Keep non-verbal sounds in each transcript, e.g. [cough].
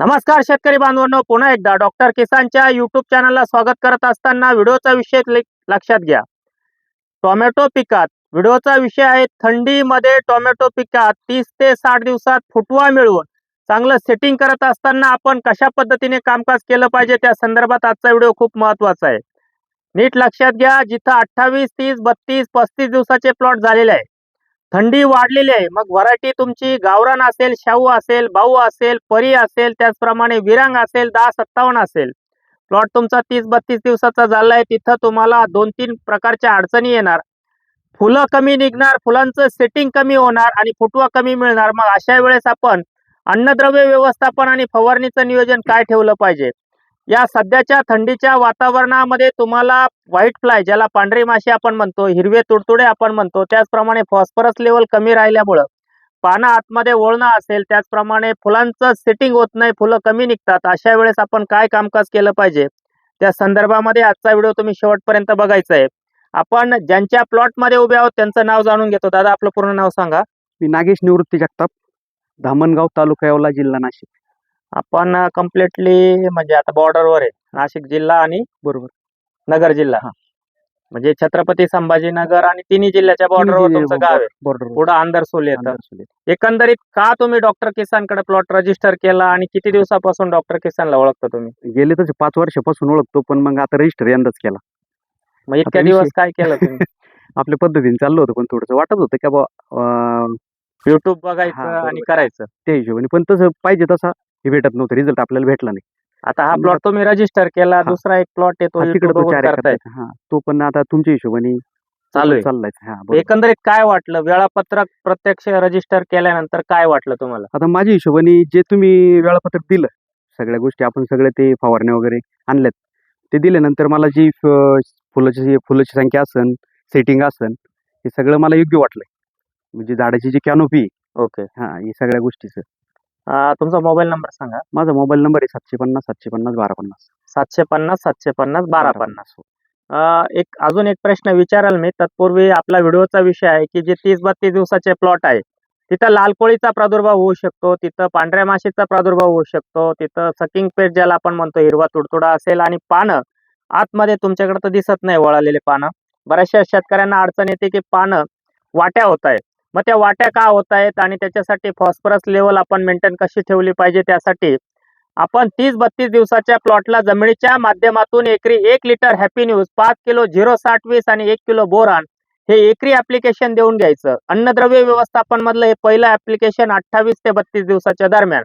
नमस्कार शेतकरी बांधवांनो पुन्हा एकदा डॉक्टर किसानच्या युट्यूब चॅनलला स्वागत करत असताना व्हिडिओचा विषय लक्षात घ्या. टोमॅटो पिकात व्हिडिओचा विषय आहे थंडीमध्ये टोमॅटो पिकात तीस ते साठ दिवसात फुटवा मिळवून चांगलं सेटिंग करत असताना आपण कशा पद्धतीने कामकाज केलं पाहिजे त्या संदर्भात आजचा व्हिडिओ खूप महत्त्वाचा आहे. नीट लक्षात घ्या जिथं अठ्ठावीस तीस बत्तीस पस्तीस दिवसाचे प्लॉट झालेले आहे. थंडी वाढलेली आहे. मग व्हरायटी तुमची गावरान असेल शाहू असेल भाऊ असेल परी असेल त्याचप्रमाणे विरांग असेल दहा सत्तावन्न असेल. प्लॉट तुमचा तीस बत्तीस दिवसाचा झाला आहे तिथं तुम्हाला दोन तीन प्रकारच्या अडचणी येणार. फुलं कमी निघणार फुलांचं सेटिंग कमी होणार आणि फुटवा कमी मिळणार. मग अशा वेळेस आपण अन्नद्रव्य व्यवस्थापन आणि फवारणीचं नियोजन काय ठेवलं पाहिजे? या सध्याच्या थंडीच्या वातावरणामध्ये तुम्हाला व्हाईट फ्लाय ज्याला पांढरे माशी आपण म्हणतो हिरवे तुडतुडे आपण म्हणतो त्याचप्रमाणे फॉस्फरस लेवल कमी राहिल्यामुळं पानं आतमध्ये वळणं असेल त्याचप्रमाणे फुलांचं सेटिंग होत नाही फुलं कमी निघतात. अशा वेळेस आपण काय कामकाज केलं पाहिजे? त्या संदर्भामध्ये आजचा व्हिडिओ तुम्ही शेवटपर्यंत बघायचा आहे. आपण ज्यांच्या प्लॉटमध्ये उभे आहोत त्यांचं नाव जाणून घेतो. दादा आपलं पूर्ण नाव सांगा. मी नागेश निवृत्ती जगताप धामणगाव तालुका येवला जिल्हा नाशिक. आपण कम्प्लिटली म्हणजे आता बॉर्डरवर आहे नाशिक जिल्हा आणि बरोबर नगर जिल्हा. हा. म्हणजे छत्रपती संभाजीनगर आणि तिन्ही जिल्ह्याच्या बॉर्डरवर तुमचं गाव आहे. बॉर्डर पुढं आंदरसोल येतं. एकंदरीत का तुम्ही डॉक्टर किसानकडे प्लॉट रजिस्टर केला आणि किती दिवसापासून डॉक्टर किसानला ओळखता तुम्ही? गेले तसे पाच वर्षापासून ओळखतो पण मग आता रजिस्टर यंदाच केला. मग इतक्या आता दिवस विषय- काय केलं [laughs] तुम्ही? आपल्या पद्धतीने चाललं होतं पण थोडंसं वाटत होतं की बा अं, युट्यूब बघायचं बरोबर. आणि करायचं. त्या हिशोबाने. पण तसं पाहिजे तसा हे भेटत नव्हतं रिझल्ट आपल्याला भेटला नाही. आता हा प्लॉट तुम्ही रजिस्टर केला. दुसरा एक प्लॉट येतो हा, तिकडे YouTube तो बघून चार करताय एकराचा आहे. हा तो पण आता तुमच्या हिशोबाने चालू आहे. चाललाय. हा बरोबर. एकंदरीत काय वाटलं? वेळापत्रक प्रत्यक्ष रजिस्टर केल्यानंतर काय वाटलं तुम्हाला? आता माझ्या हिशोबाने जे तुम्ही वेळापत्रक दिलं सगळ्या गोष्टी आपण सगळे ते फवारण्या वगैरे आणल्यात ते दिल्यानंतर मला जी फ- फुलाची फुलाची संख्या असन सेटिंग असन हे सगळं मला योग्य वाटलंय. म्हणजे झाडाची जी कॅनोपी ओके हा हे सगळ्या गोष्टीचं. तुमचा मोबाईल नंबर सांगा. माझा मोबाईल नंबर आहे सातशे पन्नास सातशे पन्नास बारा पन्नास. सातशे पन्नास सातशे पन्नास बारा पन्नास. अं, एक अजून एक प्रश्न विचाराल मी. तत्पूर्वी आपला व्हिडिओचा विषय आहे की जे तीस बत्तीस दिवसाचे प्लॉट आहे तिथं लाल कोळीचा प्रादुर्भाव होऊ शकतो तिथं पांढऱ्या माशीचा प्रादुर्भाव होऊ शकतो तिथं सकिंग पेट ज्याला आपण म्हणतो हिरवा तुडतुडा असेल आणि पानं आतमध्ये तुमच्याकडे तर दिसत नाही वळालेले पानं. बऱ्याचशा शेतकऱ्यांना अडचण येते की पानं वाट्या होत आहे. मग त्या वाट्या का होत आहेत आणि त्याच्यासाठी फॉस्फरस लेवल आपण मेंटेन कशी ठेवली पाहिजे त्यासाठी? आपण तीस बत्तीस दिवसाच्या प्लॉटला जमिनीच्या माध्यमातून एकरी एक लिटर हॅपी न्यूज पाच किलो झिरो साठ वीस आणि एक किलो बोरान हे एकरी ऍप्लिकेशन देऊन घ्यायचं. अन्नद्रव्य व्यवस्थापन मधलं हे पहिलं ऍप्लिकेशन अठ्ठावीस ते बत्तीस दिवसाच्या दरम्यान.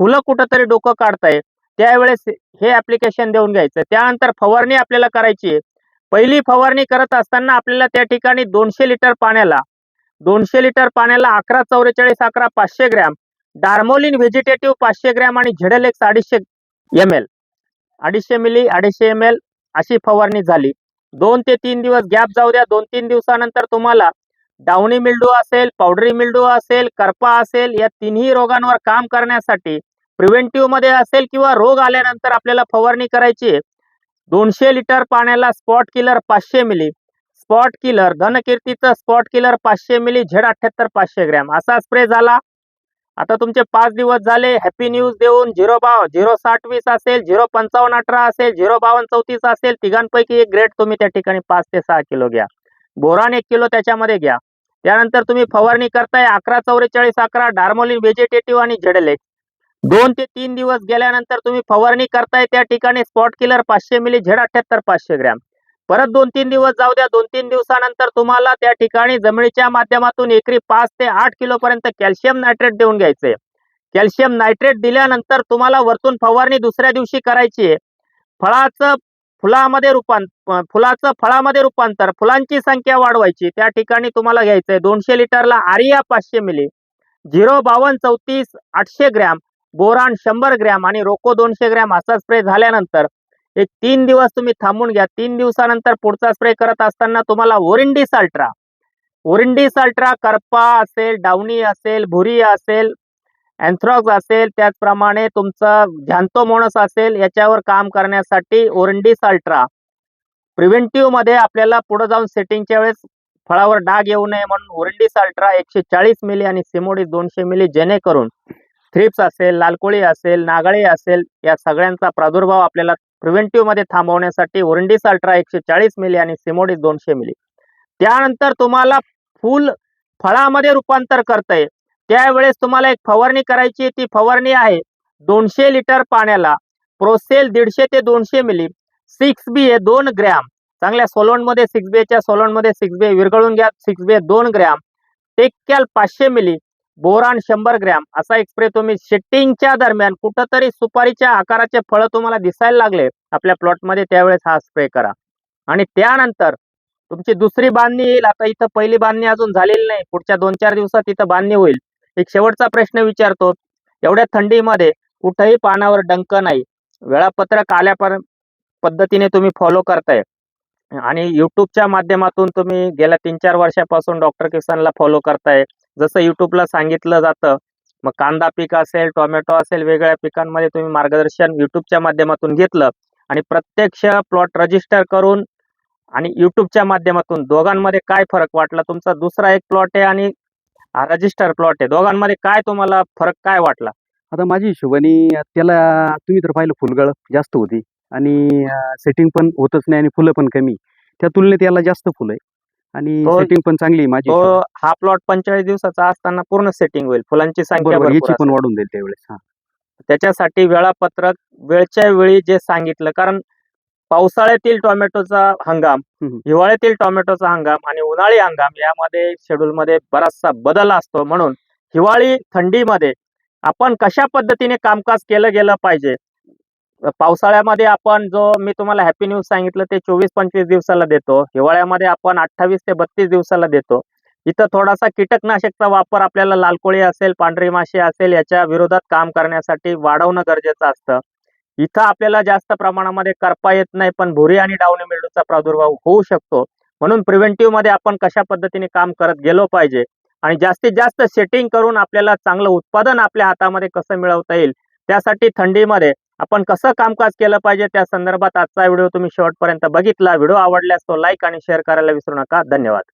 फुलं कुठंतरी डोकं काढताय त्यावेळेस हे ऍप्लिकेशन देऊन घ्यायचं. त्यानंतर फवारणी आपल्याला करायची पहिली फवारणी करत असताना आपल्याला त्या ठिकाणी दोनशे लिटर पाण्याला दोनशे लिटर पाण्याला अकरा चौवेचाळीस अकरा पाचशे ग्रॅम डार्मोलिन व्हेजिटेटिव्ह पाचशे ग्रॅम आणि झेडलेक्स अडीचशे एम एल अडीचशे मिली अडीचशे एम एल अशी फवारणी झाली. दोन ते तीन दिवस गॅप जाऊ द्या. दोन तीन दिवसानंतर तुम्हाला डावणी मिल्डू असेल पावडरी मिल्डू असेल करपा असेल या तिन्ही रोगांवर काम करण्यासाठी प्रिव्हेंटिव्हमध्ये असेल किंवा रोग आल्यानंतर आपल्याला फवारणी करायची आहे. दोनशे लिटर पाण्याला स्पॉट किलर पाचशे मिली. स्पॉट किलर धनकीर्तीचं स्पॉट किलर पाचशे मिली झेड अठ्ठ्याहत्तर पाचशे ग्रॅम. असा स्प्रे झाला. आता तुमचे पाच दिवस झाले. हॅपी न्यूज देऊन झिरो बाव झिरो साठ वीस असेल झिरो पंचावन्न अठरा असेल झिरो बावन्न चौतीस असेल तिघांपैकी एक ग्रेड तुम्ही त्या ठिकाणी पाच ते सहा किलो घ्या. बोरान एक किलो त्याच्यामध्ये घ्या. त्यानंतर तुम्ही फवारणी करताय अकरा चौवेचाळीस अकरा डार्मोलिन व्हेजिटेटिव्ह आणि झेडलेक्स दोन ते तीन दिवस गेल्यानंतर तुम्ही फवारणी करताय त्या ठिकाणी स्पॉट किलर पाचशे मिली झेड अठ्ठ्याहत्तर पाचशे ग्रॅम. परत दोन तीन दिवस जाऊ द्या. दोन तीन दिवसानंतर तुम्हाला त्या ठिकाणी जमिनीच्या माध्यमातून एकरी पाच ते आठ किलो पर्यंत कॅल्शियम नायट्रेट देऊन घ्यायचंय कॅल्शियम नायट्रेट दिल्यानंतर तुम्हाला वरतून फवारणी दुसऱ्या दिवशी करायची आहे. फळाचं फुलामध्ये रूपांतर फुलाचं फळामध्ये रूपांतर फुलांची संख्या वाढवायची. त्या ठिकाणी तुम्हाला घ्यायचंय दोनशे लिटरला आर्या पाचशे मिली. झिरो बावन्न चौतीस आठशे ग्रॅम. बोरान शंभर ग्रॅम आणि रोको दोनशे ग्रॅम असा स्प्रे झाल्यानंतर हे तीन दिवस तुम्ही थांबून घ्या. तीन दिवसानंतर पुढचा स्प्रे करत असताना तुम्हाला ओरिंडिस अल्ट्रा ओरिंडिस अल्ट्रा करपा असेल डावणी असेल भुरी असेल अँथ्रॉक्स असेल त्याचप्रमाणे तुमचं झॅन्थोमोनस असेल याच्यावर काम करण्यासाठी ओरिंडिस अल्ट्रा प्रिव्हेंटिव्हमध्ये आपल्याला पुढे जाऊन सेटिंगच्या वेळेस फळावर डाग येऊ नये म्हणून ओरिंडिस अल्ट्रा एकशे चाळीस मिली आणि सिमोडी दोनशे मिली जेणेकरून थ्रिप्स असेल लालकोळी असेल नागाळी असेल या सगळ्यांचा प्रादुर्भाव आपल्याला प्रिव्हेंटिव्हमध्ये थांबवण्यासाठी ओरंडीस अल्ट्रा एकशे चाळीस मिली आणि सिमोडीस दोनशे मिली. त्यानंतर तुम्हाला फुल फळामध्ये रूपांतर करताय. त्यावेळेस तुम्हाला एक फवारणी करायची ती फवारणी आहे दोनशे लिटर पाण्याला. प्रोसेल दीडशे ते दोनशे मिली. सिक्स बी हे दोन ग्रॅम. चांगल्या सोलोनमध्ये सिक्स बीच्या सोलोनमध्ये सिक्स बी विरघळून घ्या. सिक्स बी दोन ग्रॅम. टेक्कॅल पाचशे मिली. बोरान शंभर ग्रॅम असा एक स्प्रे तुम्ही शेटिंगच्या दरम्यान कुठंतरी सुपारीच्या आकाराचे फळं तुम्हाला दिसायला लागले आपल्या प्लॉटमध्ये त्यावेळेस हा स्प्रे करा. आणि त्यानंतर तुमची दुसरी बांधणी येईल. आता इथं पहिली बांधणी अजून झालेली नाही. पुढच्या दोन चार दिवसात इथं बांधणी होईल. एक शेवटचा प्रश्न विचारतो. एवढ्या थंडीमध्ये कुठंही पानावर डंक नाही. वेळापत्रक आल्या पद्धतीने तुम्ही फॉलो करताय. आणि युट्यूबच्या माध्यमातून तुम्ही गेल्या तीन चार वर्षापासून डॉक्टर किसनला फॉलो करताय. जसं युट्यूबला सांगितलं जातं मग कांदा पीक असेल टोमॅटो असेल वेगळ्या पिकांमध्ये तुम्ही मार्गदर्शन युट्यूबच्या माध्यमातून घेतलं आणि प्रत्यक्ष प्लॉट रजिस्टर करून आणि युट्यूबच्या माध्यमातून दोघांमध्ये काय फरक वाटला? तुमचा दुसरा एक प्लॉट आहे आणि रजिस्टर प्लॉट आहे. दोघांमध्ये काय तुम्हाला फरक काय वाटला? आता माझी हिशोबाने त्याला तुम्ही तर पाहिलं फुलगळ जास्त होती आणि सेटिंग पण होतच नाही आणि फुलं पण कमी. त्या तुलनेत याला जास्त फुलं आहे. आणि तो- सेटिंग पण चांगली आहे माझी तो. हा प्लॉट पंचेचाळीस दिवसाचा असताना पूर्ण सेटिंग होईल फुलांची संख्या बरोबर भरपूर याची पण. वाढून जाईल त्यावेळेस हा त्याच्यासाठी वेळापत्रक वेळच्या वेळी जे सांगितलं कारण पावसाळ्यातील टोमॅटोचा हंगाम हम्म. हिवाळ्यातील टोमॅटोचा हंगाम आणि उन्हाळी हंगाम यामध्ये शेड्यूल मध्ये बराचसा बदल असतो म्हणून हिवाळी थंडीमध्ये आपण कशा पद्धतीने कामकाज केलं गेलं पाहिजे पावसाळ्यामध्ये आपण जो मी तुम्हाला हॅपी न्यूज सांगितलं ते चोवीस पंचवीस दिवसाला देतो. हिवाळ्यामध्ये आपण अठ्ठावीस ते बत्तीस दिवसाला देतो. इथं थोडासा कीटकनाशकचा वापर आपल्याला लालकोळी असेल पांढरी माशी असेल याच्या विरोधात काम करण्यासाठी वाढवणं गरजेचं असतं. इथं आपल्याला जास्त प्रमाणामध्ये करपा येत नाही पण भुरी आणि डावणी मिल्डूचा प्रादुर्भाव होऊ शकतो. म्हणून प्रिव्हेंटिव्हमध्ये आपण कशा पद्धतीने काम करत गेलो पाहिजे? आणि जास्तीत जास्त सेटिंग करून आपल्याला चांगलं उत्पादन आपल्या हातामध्ये कसं मिळवता येईल? त्यासाठी थंडीमध्ये आपण कसं कामकाज केलं पाहिजे त्या संदर्भात आजचा व्हिडिओ तुम्ही शेवटपर्यंत बघितला. व्हिडिओ आवडल्यास तो लाईक आणि शेअर करायला विसरू नका. धन्यवाद.